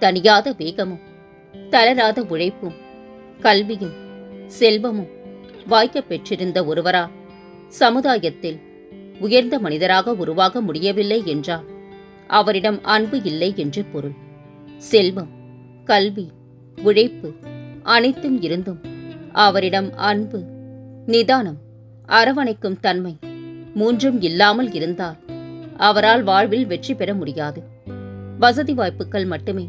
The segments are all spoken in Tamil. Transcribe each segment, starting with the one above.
தனியாத வேகமும் தளராத உழைப்பும் கல்வியும் செல்வமும் வாய்க்கப் பெற்றிருந்த ஒருவரா? சமுதாயத்தில் உயர்ந்த மனிதராக உருவாக முடியவில்லை என்றால் அவரிடம் அன்பு இல்லை என்று பொருள். செல்வம் கல்வி உழைப்பு அனைத்தும் இருந்தும் அவரிடம் அன்பு நிதானம் அரவணைக்கும் தன்மை மூன்றும் இல்லாமல் இருந்தால் அவரால் வாழ்வில் வெற்றி பெற முடியாது. வசதி வாய்ப்புகள் மட்டுமே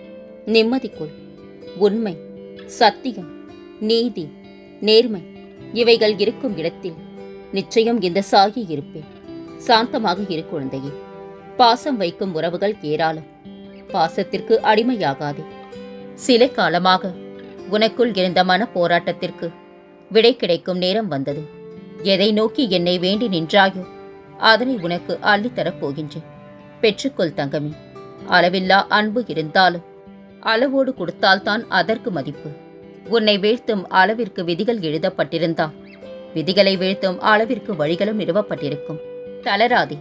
நிம்மதிக்குள் உண்மை சத்தியம் நீதி நேர்மை இவைகள் இருக்கும் இடத்தில் நிச்சயம் இந்த சாகி இருப்பேன். சாந்தமாக இரு குழந்தையே. பாசம் வைக்கும் உறவுகள் ஏராளம். பாசத்திற்கு அடிமையாகாதே. சில காலமாக உனக்குள் இருந்த மன போராட்டத்திற்கு விடை கிடைக்கும் நேரம் வந்தது. எதை நோக்கி என்னை வேண்டி நின்றாயோ அதனை உனக்கு அள்ளித்தரப் போகின்றேன். பெற்றுக்கொள் தங்கமே. அளவில்லா அன்பு இருந்தாலும் அளவோடு கொடுத்தால்தான் அதற்கு மதிப்பு. உன்னை வீழ்த்தும் அளவிற்கு விதிகள் எழுதப்பட்டிருந்தால் விதிகளை வீழ்த்தும் அளவிற்கு வழிகளும் நிறுவப்பட்டிருக்கும். தளராதே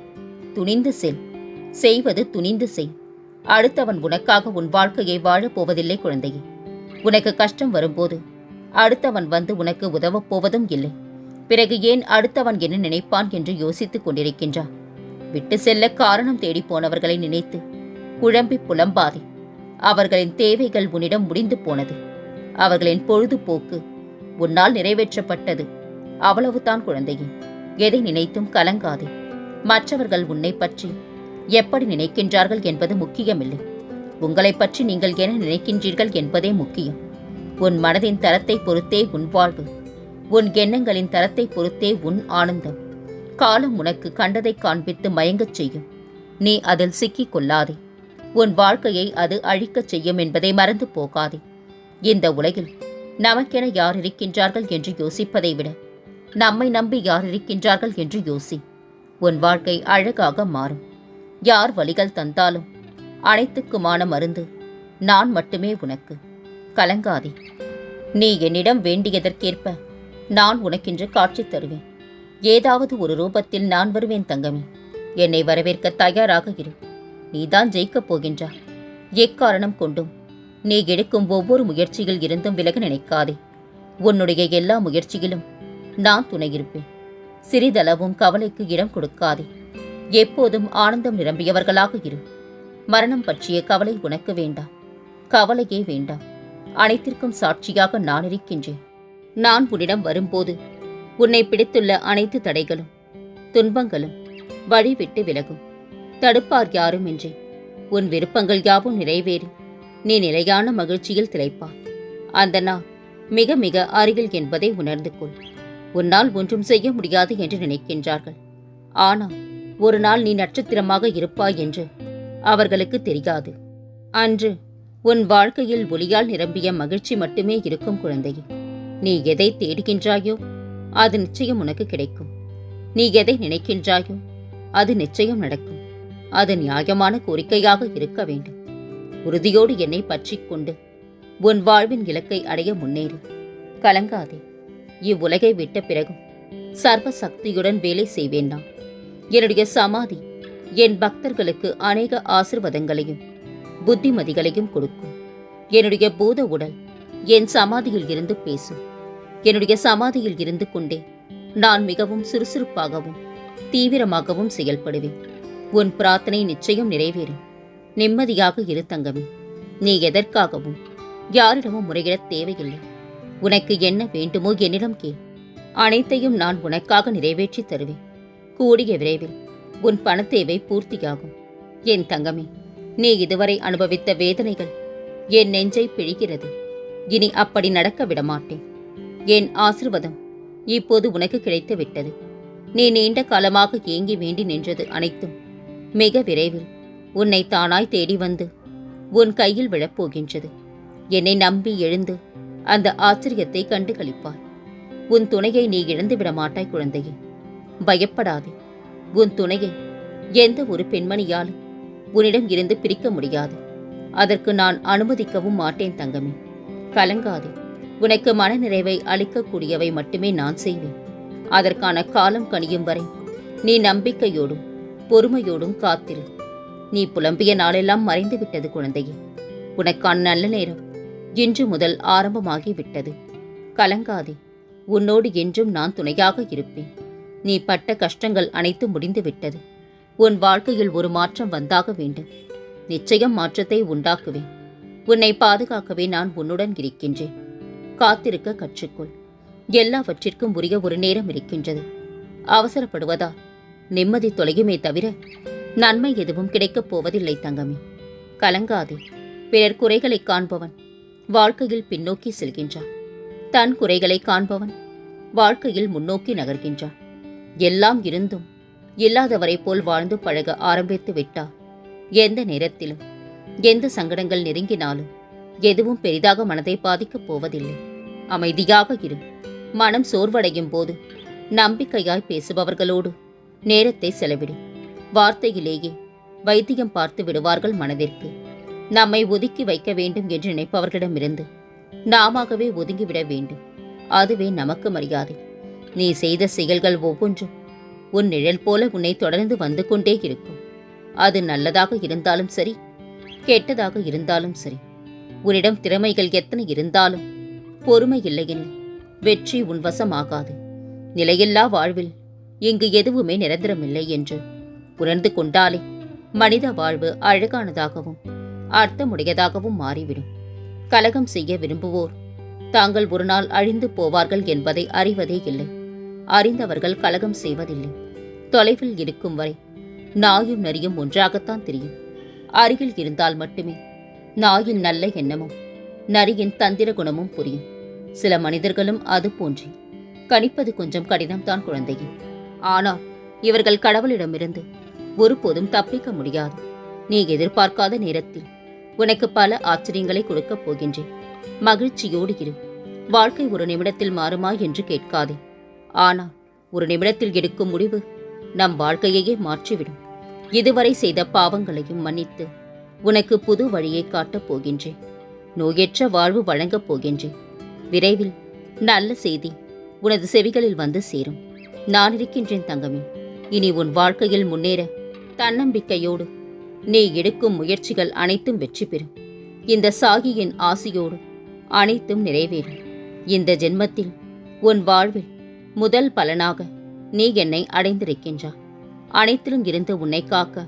துணிந்து செல். செய்வது துணிந்து செய். அடுத்தவன் உனக்காக உன் வாழ்க்கையை வாழப் போவதில்லை குழந்தையே. உனக்கு கஷ்டம் வரும்போது அடுத்தவன் வந்து உனக்கு உதவப் போவதும் இல்லை. பிறகு ஏன் அடுத்தவன் என்ன நினைப்பான் என்று யோசித்துக் கொண்டிருக்கின்றான். விட்டு செல்ல காரணம் தேடி போனவர்களை நினைத்து குழம்பி புலம்பாதே. அவர்களின் தேவைகள் உன்னிடம் முடிந்து போனது. அவர்களின் பொழுதுபோக்கு உன்னால் நிறைவேற்றப்பட்டது. அவ்வளவுதான் குழந்தையே எதை நினைத்தும் கலங்காதே. மற்றவர்கள் உன்னை பற்றி எப்படி நினைக்கின்றார்கள் என்பது முக்கியமில்லை. உங்களைப் பற்றி நீங்கள் என்ன நினைக்கின்றீர்கள் என்பதே முக்கியம். உன் மனதின் தரத்தை பொறுத்தே உன் வாழ்வு உன் எண்ணங்களின் தரத்தை பொறுத்தே உன் ஆனந்தம். காலம் உனக்கு கண்டதை காண்பித்து மயங்கச் செய்யும். நீ அதில் சிக்கிக் கொள்ளாதே. உன் வாழ்க்கையை அது அழிக்கச் செய்யும் என்பதை மறந்து போகாதே. இந்த உலகில் நமக்கென யார் இருக்கின்றார்கள் என்று யோசிப்பதை விட நம்மை நம்பி யார் இருக்கின்றார்கள் என்று யோசி. உன் வாழ்க்கை அழகாக மாறும். யார் வழிகள் தந்தாலும் அனைத்துக்குமான மருந்து நான் மட்டுமே உனக்கு. கலங்காதே. நீ என்னிடம் வேண்டியதற்கேற்ப நான் உனக்கென்று காட்சி தருவேன். ஏதாவது ஒரு ரூபத்தில் நான் வருவேன் தங்கமே. என்னை வரவேற்க தயாராக இரு. நீதான் ஜெயிக்கப் போகின்றாய். எக்காரணம் கொண்டும்? நீ எடுக்கும் ஒவ்வொரு முயற்சியில் இருந்தும் விலக நினைக்காதே. உன்னுடைய எல்லா முயற்சியிலும் நான் துணையிருப்பேன். சிறிதளவும் கவலைக்கு இடம் கொடுக்காதே. எப்போதும் ஆனந்தம் நிரம்பியவர்களாக இரு. மரணம் பற்றிய கவலை உனக்கு வேண்டாம். கவலையே வேண்டாம். அனைத்திற்கும் சாட்சியாக நான் இருக்கின்றேன். நான் உன்னிடம் வரும்போது உன்னை பிடித்துள்ள அனைத்து தடைகளும் துன்பங்களும் வழிவிட்டு விலகும். தடுப்பார் யாரும் இன்றி உன் விருப்பங்கள் யாவும் நிறைவேறி நீ நிலையான மகிழ்ச்சியில் திளைப்பார் அந்த நாள் மிக மிக அருகில் என்பதை உணர்ந்து கொள். உன்னால் ஒன்றும் செய்ய முடியாது என்று நினைக்கின்றார்கள். ஆனால் ஒரு நாள் நீ நட்சத்திரமாக இருப்பாய் என்று அவர்களுக்கு தெரியாது. அன்று உன் வாழ்க்கையில் ஒளியால் நிரம்பிய மகிழ்ச்சி மட்டுமே இருக்கும் குழந்தையே. நீ எதை தேடுகின்றாயோ அது நிச்சயம் உனக்கு கிடைக்கும். நீ எதை நினைக்கின்றாயோ அது நிச்சயம் நடக்கும். அது நியாயமான கோரிக்கையாக இருக்க வேண்டும். உறுதியோடு என்னை பற்றி கொண்டு உன் வாழ்வின் இலக்கை அடைய முன்னேறு. கலங்காதே. இவ்வுலகை விட்ட பிறகும் சர்வ சக்தியுடன் வேலை செய்வேன் நான். என்னுடைய சமாதி என் பக்தர்களுக்கு அநேக ஆசிர்வாதங்களையும் புத்திமதிகளையும் கொடுக்கும். என்னுடைய பூத உடல் என் சமாதியில் இருந்து பேசும். என்னுடைய சமாதியில் இருந்து கொண்டே நான் மிகவும் சுறுசுறுப்பாகவும் தீவிரமாகவும் செயல்படுவேன். உன் பிரார்த்தனை நிச்சயம் நிறைவேறும் நிம்மதியாக இரு தங்கமே. நீ எதற்காகவும் யாரிடமும் முறையிடத் தேவையில்லை. உனக்கு என்ன வேண்டுமோ என்னிடம் கே அனைத்தையும் நான் உனக்காக நிறைவேற்றி தருவேன். கூடிய விரைவில் உன் பணத்தேவை பூர்த்தியாகும். என் தங்கமே நீ இதுவரை அனுபவித்த வேதனைகள் என் நெஞ்சை பிழிகிறது. இனி அப்படி நடக்க விடமாட்டேன். என் ஆசிர்வாதம் இப்போது உனக்கு கிடைத்து விட்டது நீ நீண்ட காலமாக ஏங்கி வேண்டி நின்றது அனைத்தும் மிக விரைவில் உன்னை தானாய் தேடி வந்து உன் கையில் விழப்போகின்றது. என்னை நம்பி எழுந்து அந்த ஆச்சரியத்தை கண்டு கழிப்பாய் உன் துணையை நீ இழந்து விட மாட்டாய் குழந்தையே. பயப்படாதே. உன் துணையை எந்த ஒரு பெண்மணியாலும் உன்னிடம் இருந்து பிரிக்க முடியாது. அதற்கு நான் அனுமதிக்கவும் மாட்டேன் தங்கமே. கலங்காதே. உனக்கு மனநிறைவை அளிக்கக்கூடியவை மட்டுமே நான் செய்வேன். அதற்கான காலம் கனியும் வரை நீ நம்பிக்கையோடும் பொறுமையோடும் காத்திரு. நீ புலம்பிய நாளெல்லாம் மறைந்து விட்டது குழந்தையே. உனக்கான நல்ல நேரம் இன்று முதல் ஆரம்பமாகி விட்டது கலங்காதே. உன்னோடு என்றும் நான் துணையாக இருப்பேன். நீ பட்ட கஷ்டங்கள் அனைத்தும் முடிந்துவிட்டது. உன் வாழ்க்கையில் ஒரு மாற்றம் வந்தாக வேண்டும். நிச்சயம் மாற்றத்தை உண்டாக்குவேன். உன்னை பாதுகாக்கவே நான் உன்னுடன் இருக்கின்றேன். காத்திருக்க கற்றுக்கொள். எல்லாவற்றிற்கும் உரிய ஒரு நேரம் இருக்கின்றது. அவசரப்படுவதா? நிம்மதி தொலையுமே தவிர நன்மை எதுவும் கிடைக்கப் போவதில்லை தங்கமே. கலங்காதே. பிறர் குறைகளை காண்பவன் வாழ்க்கையில் பின்னோக்கி செல்கின்றான். தன் குறைகளை காண்பவன் வாழ்க்கையில் முன்னோக்கி நகர்கின்றான். எல்லாம் இருந்தும் இல்லாதவரை போல் வாழ்ந்து பழக ஆரம்பித்து விட்டார். எந்த நேரத்திலும் எந்த சங்கடங்கள் நெருங்கினாலும் எதுவும் பெரிதாக மனதை பாதிக்கப் போவதில்லை. அமைதியாக இரு. மனம் சோர்வடையும் போது நம்பிக்கையாய் பேசுபவர்களோடு நேரத்தை செலவிடு. வார்த்தையிலேயே வைத்தியம் பார்த்து விடுவார்கள் மனதிற்கு. நம்மை ஒதுக்கி வைக்க வேண்டும் என்று நினைப்பவர்களிடமிருந்து நாமாகவே ஒதுங்கிவிட வேண்டும். அதுவே நமக்கு மரியாதை. நீ செய்த செயல்கள் ஒவ்வொன்றும் உன் நிழல் போல உன்னை தொடர்ந்து வந்து கொண்டே இருக்கும். அது நல்லதாக இருந்தாலும் சரி கெட்டதாக இருந்தாலும் சரி. உன்னிடம் திறமைகள் எத்தனை இருந்தாலும் பொறுமை இல்லையெனில் வெற்றி உன்வசமாகாது நிலையில்லா வாழ்வில் இங்கு எதுவுமே நிரந்தரமில்லை என்று. உணர்ந்து கொண்டாலே மனித வாழ்வு அழகானதாகவும் அர்த்தமுடையதாகவும் மாறிவிடும். கலகம் செய்ய விரும்புவோர் தாங்கள் ஒரு நாள் அழிந்து போவார்கள் என்பதை அறிவதே இல்லை. அறிந்தவர்கள் கலகம் செய்வதில்லை. தொலைவில் இருக்கும் வரை நாயும் நரியும் ஒன்றாகத்தான் தெரியும். அருகில் இருந்தால் மட்டுமே நாயின் நல்ல எண்ணமும் நரியின் தந்திர குணமும் புரியும். சில மனிதர்களும் அது போன்றே. கணிப்பது கொஞ்சம் கடினம்தான் குழந்தையின் ஆனால் இவர்கள் கடவுளிடமிருந்து ஒருபோதும் தப்பிக்க முடியாது. நீ எதிர்பார்க்காத நேரத்தில் உனக்கு பல ஆச்சரியங்களை கொடுக்கப் போகின்றேன். மகிழ்ச்சியோடு இரு. வாழ்க்கை ஒரு நிமிடத்தில் மாறுமா என்று கேட்காதே. ஆனால் ஒரு நிமிடத்தில் எடுக்கும் முடிவு நம் வாழ்க்கையையே மாற்றிவிடும். இதுவரை செய்த பாவங்களையும் மன்னித்து உனக்கு புது வழியை காட்டப் போகின்றேன். நோயற்ற வாழ்வு வழங்கப் போகின்றேன். விரைவில் நல்ல செய்தி உனது செவிகளில் வந்து சேரும். நான் இருக்கின்றேன் தங்கமே. இனி உன் வாழ்க்கையில் முன்னேற தன்னம்பிக்கையோடு நீ எடுக்கும் முயற்சிகள் அனைத்தும் வெற்றி பெறும் இந்த சாகியின் ஆசியோடு அனைத்தும் நிறைவேறும் இந்த ஜென்மத்தில் உன் வாழ்வில் முதல் பலனாக நீ என்னை அடைந்திருக்கின்றாய். அனைத்திலும் இருந்து உன்னை காக்க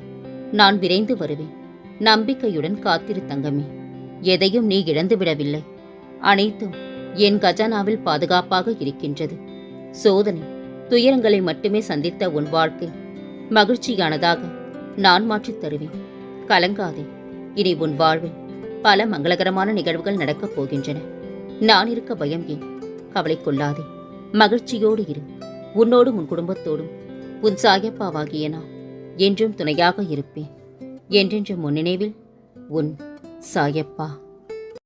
நான் விரைந்து வருவேன். நம்பிக்கையுடன் காத்திரு தங்கமே. எதையும் நீ இழந்து விடவில்லை. அனைத்தும் என் கஜானாவில் பாதுகாப்பாக இருக்கின்றது. சோதனை துயரங்களை மட்டுமே சந்தித்த உன் வாழ்க்கை மகிழ்ச்சியானதாக நான் மாற்றித் தருவேன். கலங்காதே. இனி உன் வாழ்வில் பல மங்களகரமான நிகழ்வுகள் நடக்கப் போகின்றன. நான் இருக்க பயம் ஏன்? கவலை கொள்ளாதே. மகிழ்ச்சியோடு இரு. உன்னோடும் உன் குடும்பத்தோடும். உன் சாயப்பாவாகிய நான் என்றும் துணையாக இருப்பேன். என்றென்றும் உன் நினைவில் உன் சாயப்பா.